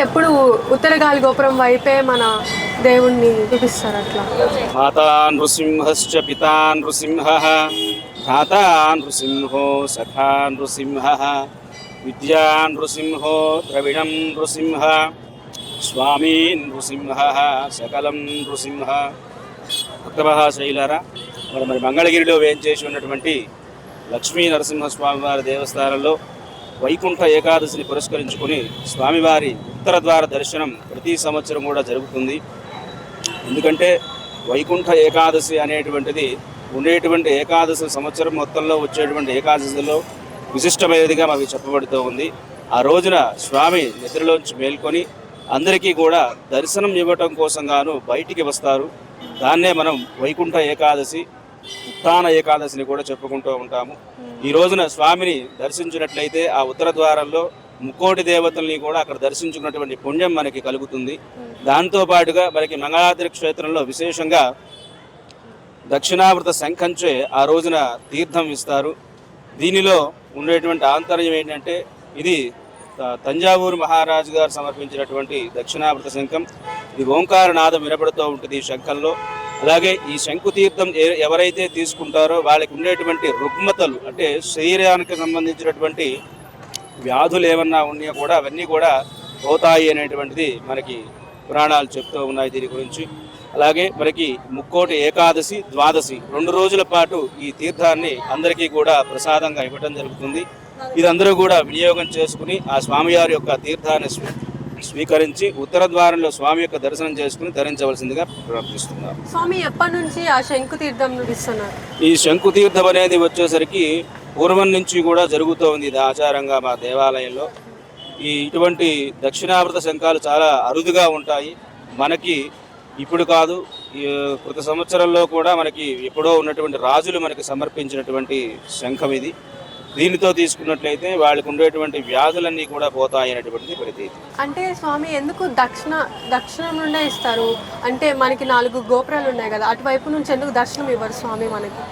ఎప్పుడు ఉత్తరగాలి గోపురం వైపే మన దేవుణ్ణి చూపిస్తారు అట్లా. మాతా నృసింహశ్చ పితా నృసింహ భ్రాతా నృసింహో సఖా నృసింహ విద్యా నృసింహో ద్రవిడం నృసింహ స్వామీ నృసింహ సకలం నృసింహ. భక్తమహాశైలారా మరి మరి మంగళగిరిలో వేయించేసి ఉన్నటువంటి లక్ష్మీ నరసింహస్వామివారి దేవస్థానంలో వైకుంఠ ఏకాదశిని పురస్కరించుకొని స్వామివారి ఉత్తర ద్వార దర్శనం ప్రతి సంవత్సరం కూడా జరుగుతుంది. ఎందుకంటే వైకుంఠ ఏకాదశి అనేటువంటిది ఉండేటువంటి ఏకాదశి సంవత్సరం మొత్తంలో వచ్చేటువంటి ఏకాదశిలో విశిష్టమైనదిగా మాకు చెప్పబడుతూ ఉంది. ఆ రోజున స్వామి నిద్రలోంచి మేల్కొని అందరికీ కూడా దర్శనం ఇవ్వటం కోసం గాను బయటికి వస్తారు. దాన్నే మనం వైకుంఠ ఏకాదశి ఉత్తాన ఏకాదశిని కూడా చెప్పుకుంటూ ఉంటాము. ఈ రోజున స్వామిని దర్శించినట్లయితే ఆ ఉత్తర ద్వారంలో ముక్కోటి దేవతల్ని కూడా అక్కడ దర్శించుకున్నటువంటి పుణ్యం మనకి కలుగుతుంది. దాంతో పాటుగా మనకి మంగళాద్రి క్షేత్రంలో విశేషంగా దక్షిణావృత శంఖంచే ఆ రోజున తీర్థం ఇస్తారు. దీనిలో ఉండేటువంటి ఆంతర్యం ఏంటంటే ఇది తంజావూరు మహారాజు గారు సమర్పించినటువంటి దక్షిణావృత శంఖం. ఇది ఓంకారనాదం వినపడుతూ ఉంటుంది ఈ శంఖంలో. అలాగే ఈ శంకుతీర్థం ఎవరైతే తీసుకుంటారో వాళ్ళకి ఉండేటువంటి రుగ్మతలు అంటే శరీరానికి సంబంధించినటువంటి వ్యాధులు ఏమన్నా ఉన్నాయో కూడా అవన్నీ కూడా పోతాయి అనేటువంటిది మనకి పురాణాలు చెప్తూ ఉన్నాయి దీని గురించి. అలాగే మనకి ముక్కోటి ఏకాదశి ద్వాదశి రెండు రోజుల పాటు ఈ తీర్థాన్ని అందరికీ కూడా ప్రసాదంగా ఇవ్వడం జరుగుతుంది. ఇదందరూ కూడా వినియోగం చేసుకుని ఆ స్వామివారి యొక్క తీర్థాన్ని స్వీకరించి ఉత్తర ద్వారంలో స్వామి యొక్క దర్శనం చేసుకుని ధరించవలసిందిగా ప్రార్థిస్తున్నారు. స్వామి ఎప్పటి నుంచి ఆ శంకు తీర్థం ఈ శంకు తీర్థం అనేది వచ్చేసరికి పూర్వం నుంచి కూడా జరుగుతూ ఉంది ఇది ఆచారంగా మా దేవాలయంలో. ఈ ఇటువంటి దక్షిణావృత శంఖాలు చాలా అరుదుగా ఉంటాయి. మనకి ఇప్పుడు కాదు ఈ కృత సంవత్సరంలో కూడా మనకి ఎప్పుడో ఉన్నటువంటి రాజులు మనకి సమర్పించినటువంటి శంఖం ఇది. దీనితో తీసుకున్నట్లయితే వాళ్ళకు ఉండేటువంటి వ్యాధులన్నీ కూడా పోతాయి అనేటువంటిది ప్రతీతి. అంటే స్వామి ఎందుకు దక్షిణ దక్షిణం నుండే ఇస్తారు? అంటే మనకి నాలుగు గోపురాలు ఉన్నాయి కదా అటువైపు నుంచి ఎందుకు దర్శనం ఇవ్వరు స్వామి మనకి?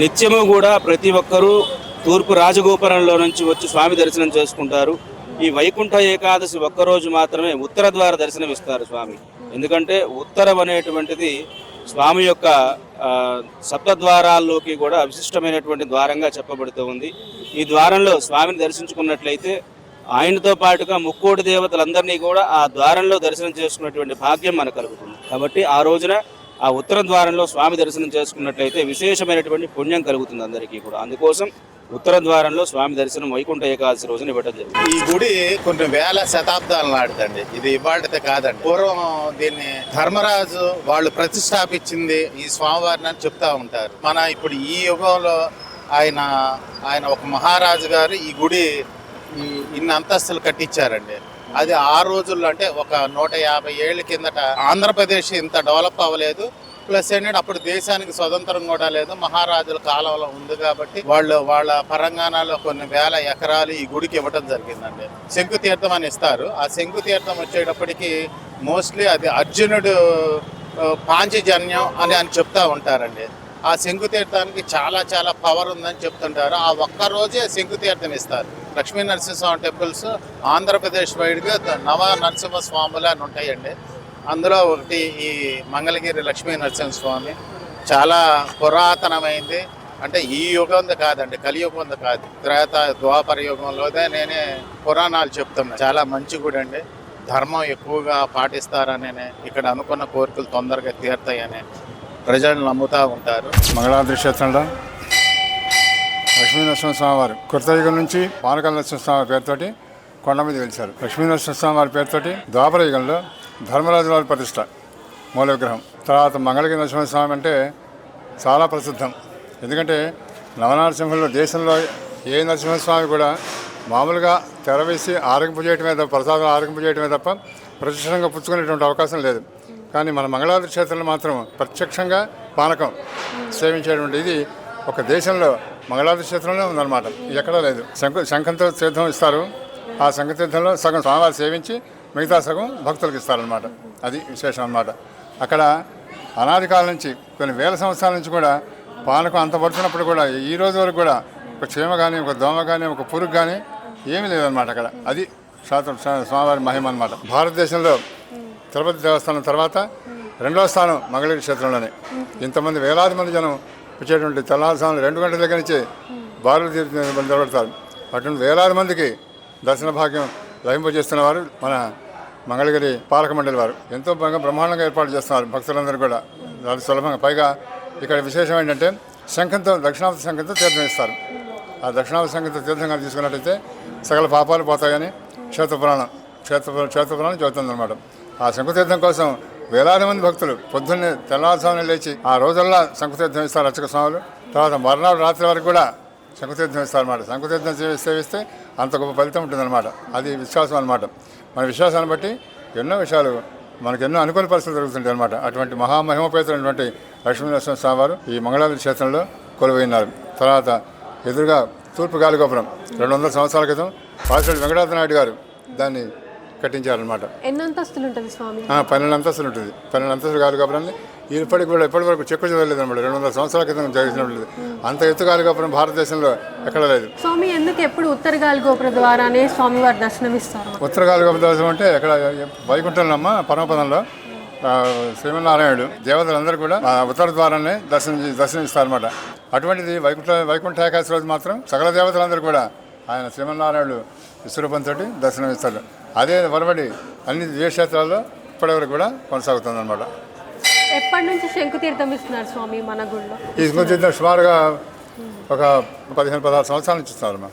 నిత్యము కూడా ప్రతి ఒక్కరూ తూర్పు రాజగోపురంలో నుంచి వచ్చి స్వామి దర్శనం చేసుకుంటారు. ఈ వైకుంఠ ఏకాదశి ఒక్కరోజు మాత్రమే ఉత్తర ద్వార దర్శనం ఇస్తారు స్వామి. ఎందుకంటే ఉత్తరం అనేటువంటిది స్వామి యొక్క సప్తద్వారాల్లోకి కూడా విశిష్టమైనటువంటి ద్వారంగా చెప్పబడుతూ ఉంది. ఈ ద్వారంలో స్వామిని దర్శించుకున్నట్లయితే ఆయనతో పాటుగా ముక్కోటి దేవతలందరినీ కూడా ఆ ద్వారంలో దర్శనం చేసుకున్నటువంటి భాగ్యం మనకు కలుగుతుంది. కాబట్టి ఆ రోజున ఆ ఉత్తర ద్వారంలో స్వామి దర్శనం చేసుకున్నట్లయితే విశేషమైనటువంటి పుణ్యం కలుగుతుంది అందరికీ కూడా. అందుకోసం ఉత్తర ద్వారంలో స్వామి దర్శనం వైకుంఠ ఏకాదశి రోజున ఇవ్వడం జరిగింది. ఈ గుడి కొన్ని వేల శతాబ్దాల నాటిదండి. ఇది ఇవాళది కాదండి. పూర్వం దీన్ని ధర్మరాజు వాళ్ళు ప్రతిష్టాపించింది ఈ స్వామివారిని అని చెప్తా ఉంటారు. మన ఇప్పుడు ఈ యుగంలో ఆయన ఆయన ఒక మహారాజు గారు ఈ గుడి ఇన్ని అంతస్తులు కట్టించారండి. అది ఆ రోజుల్లో అంటే ఒక నూట యాభై ఏళ్ళ కిందట ఆంధ్రప్రదేశ్ ఇంత డెవలప్ అవ్వలేదు. ప్లస్ ఏంటంటే అప్పుడు దేశానికి స్వతంత్రం కూడా లేదు. మహారాజుల కాలంలో ఉంది కాబట్టి వాళ్ళు వాళ్ళ పరంగాణలో కొన్ని వేల ఎకరాలు ఈ గుడికి ఇవ్వడం జరిగిందండి. శంకు తీర్థం అని ఇస్తారు. ఆ శంకు తీర్థం వచ్చేటప్పటికి మోస్ట్లీ అది అర్జునుడు పాంచజన్యం అని అని చెప్తా ఉంటారండి. ఆ శంకు తీర్థానికి చాలా చాలా పవర్ ఉందని చెప్తుంటారు. ఆ ఒక్క రోజే శంకు తీర్థం ఇస్తారు. లక్ష్మీ నరసింహస్వామి టెంపుల్స్ ఆంధ్రప్రదేశ్ వైడ్గా నవ నరసింహ స్వాములు అని ఉంటాయండి. అందులో ఒకటి ఈ మంగళగిరి లక్ష్మీ నరసింహస్వామి చాలా పురాతనమైంది. అంటే ఈ యుగంది కాదండి కలియుగంది కాదు. త్రేత ద్వాపర యుగంలోదే నేనే పురాణాలు చెప్తున్నాను చాలా మంచి గుడి అండి. ధర్మం ఎక్కువగా పాటిస్తారని ఇక్కడ అనుకున్న కోరికలు తొందరగా తీరుతాయని ప్రజలు నమ్ముతూ ఉంటారు. మంగళాద్రి క్షేత్రంలో లక్ష్మీ నరసింహస్వామి వారు కృతయుగం నుంచి పానకాల నరసింహస్వామి పేరుతోటి కొండ మీద వెలిచారు లక్ష్మీ నరసింహస్వామి వారి పేరుతోటి ద్వాపర యుగంలో ధర్మరాజు వారి ప్రతిష్ట మూల విగ్రహం తర్వాత మంగళగిరి నరసింహస్వామి అంటే చాలా ప్రసిద్ధం. ఎందుకంటే నవనరసింహులు దేశంలో ఏ నరసింహస్వామి కూడా మామూలుగా తెరవేసి ఆరగింపజేయటమే తప్ప ప్రసాదం ఆరగింపజేయటమే తప్ప ప్రత్యక్షంగా పుచ్చుకునేటువంటి అవకాశం లేదు. కానీ మన మంగళాద్రి క్షేత్రంలో మాత్రం ప్రత్యక్షంగా పానకం సేవించేటువంటి ఇది ఒక దేశంలో మంగళాద్రి క్షేత్రంలో ఉందన్నమాట. ఎక్కడా లేదు. శంఖ శంఖంతో తీర్థం ఇస్తారు. ఆ శంఖ తీర్థంలో సగం స్వామివారు సేవించి మిగతా సగం భక్తులకు ఇస్తారనమాట అది విశేషం అన్నమాట. అక్కడ అనాది కాలం నుంచి కొన్ని వేల సంవత్సరాల నుంచి కూడా పానకం అంత పడుతున్నప్పుడు కూడా ఈ రోజు వరకు కూడా ఒక చీమ కానీ ఒక దోమ కానీ ఒక పురుగు కానీ ఏమీ లేదనమాట అక్కడ. అది శాతం స్వామివారి మహిమ అన్నమాట. భారతదేశంలో తిరుపతి దేవస్థానం తర్వాత రెండవ స్థానం మంగళగిరి క్షేత్రంలోనే. ఇంతమంది వేలాది మంది జనం వచ్చేటువంటి తెల్లవారుసాములు రెండు గంటల దగ్గర నుంచి బారులు తీర్చి నిలబడతారు. అటువంటి వేలాది మందికి దర్శన భాగ్యం లభింపజేస్తున్న వారు మన మంగళగిరి పాలక మండలి వారు. ఎంతో బాగా బ్రహ్మాండంగా ఏర్పాటు చేస్తున్నారు భక్తులందరూ కూడా. అది సులభంగా. పైగా ఇక్కడ విశేషం ఏంటంటే శంఖంతో దక్షిణావతి శంఖంతో తీర్థం ఇస్తారు. ఆ దక్షిణావతి శంఖంతో తీర్థంగా తీసుకున్నట్టయితే సకల పాపాలు పోతాయని క్షేత్రపురాణం క్షేత్ర క్షేత్రపురాణం చెబుతుందన్నమాట ఆ శంకుతీర్థం కోసం వేలాది మంది భక్తులు పొద్దున్నే తెల్లవారుజామున లేచి ఆ రోజుల్లో శంకుతీర్థం ఇస్తారు అర్చక స్వాములు. తర్వాత మర్నాడు రాత్రి వరకు కూడా శంకుతీర్థం ఇస్తారన్నమాట. శంకుతీర్థం సేవి- సేవిస్తే అంత గొప్ప ఫలితం ఉంటుందన్నమాట. అది విశ్వాసం అనమాట మన విశ్వాసాన్ని బట్టి ఎన్నో విషయాలు మనకు ఎన్నో అనుకూల పరిస్థితులు జరుగుతుంటాయి అనమాట అటువంటి మహామహిమపేతమైనటువంటి లక్ష్మీనరసింహ స్వామి వారు ఈ మంగళాది క్షేత్రంలో కొలువైనారు. తర్వాత ఎదురుగా తూర్పు గాలిగోపురం. రెండు వందల సంవత్సరాల క్రితం పాసిరెడ్డి వెంకటాద్రి నాయుడు గారు దాన్ని కట్టించారనమాట ఎన్ని అంతస్తులు ఉంటుంది స్వామి? ఆ, పన్నెండు అంతస్తులు ఉంటుంది పన్నెండు అంతస్తులు గాలిగోపురాన్ని ఇప్పటికి కూడా ఇప్పటి వరకు చెక్కు చదవలేదు అనమాట రెండు వందల సంవత్సరాల క్రితం జరిగినట్లేదు అంత ఎత్తు గాలిగోపురం భారతదేశంలో ఎక్కడ లేదు. స్వామి ఎందుకు ఎప్పుడు ఉత్తర గాలి గోపుర ద్వారానే స్వామివారి దర్శనం ఇస్తారు ఉత్తర గాలిగోపురం దర్శనం అంటే ఎక్కడ వైకుంఠంలో అమ్మ పరమపదంలో శ్రీమన్నారాయణుడు దేవతలందరూ కూడా ఉత్తర ద్వారాన్ని దర్శనం దర్శనం ఇస్తారన్నమాట అటువంటిది వైకుంఠ వైకుంఠ ఏకాదశి రోజు మాత్రం సకల దేవతలందరూ కూడా ఆయన శ్రీమన్నారాయణుడు విశ్వరూపంతో దర్శనం ఇస్తారు అదే వరబడి అన్ని దివ్యక్షేత్రాల్లో ఇప్పటివరకు కూడా కొనసాగుతుంది ఎప్పటి నుంచి శంకుతీర్థం ఇస్తున్నారు స్వామి మన గుళ్ళో? ఈ స్మృతి సుమారుగా ఒక పదిహేను పదహారు సంవత్సరాల నుంచి ఇస్తున్నారు అమ్మా.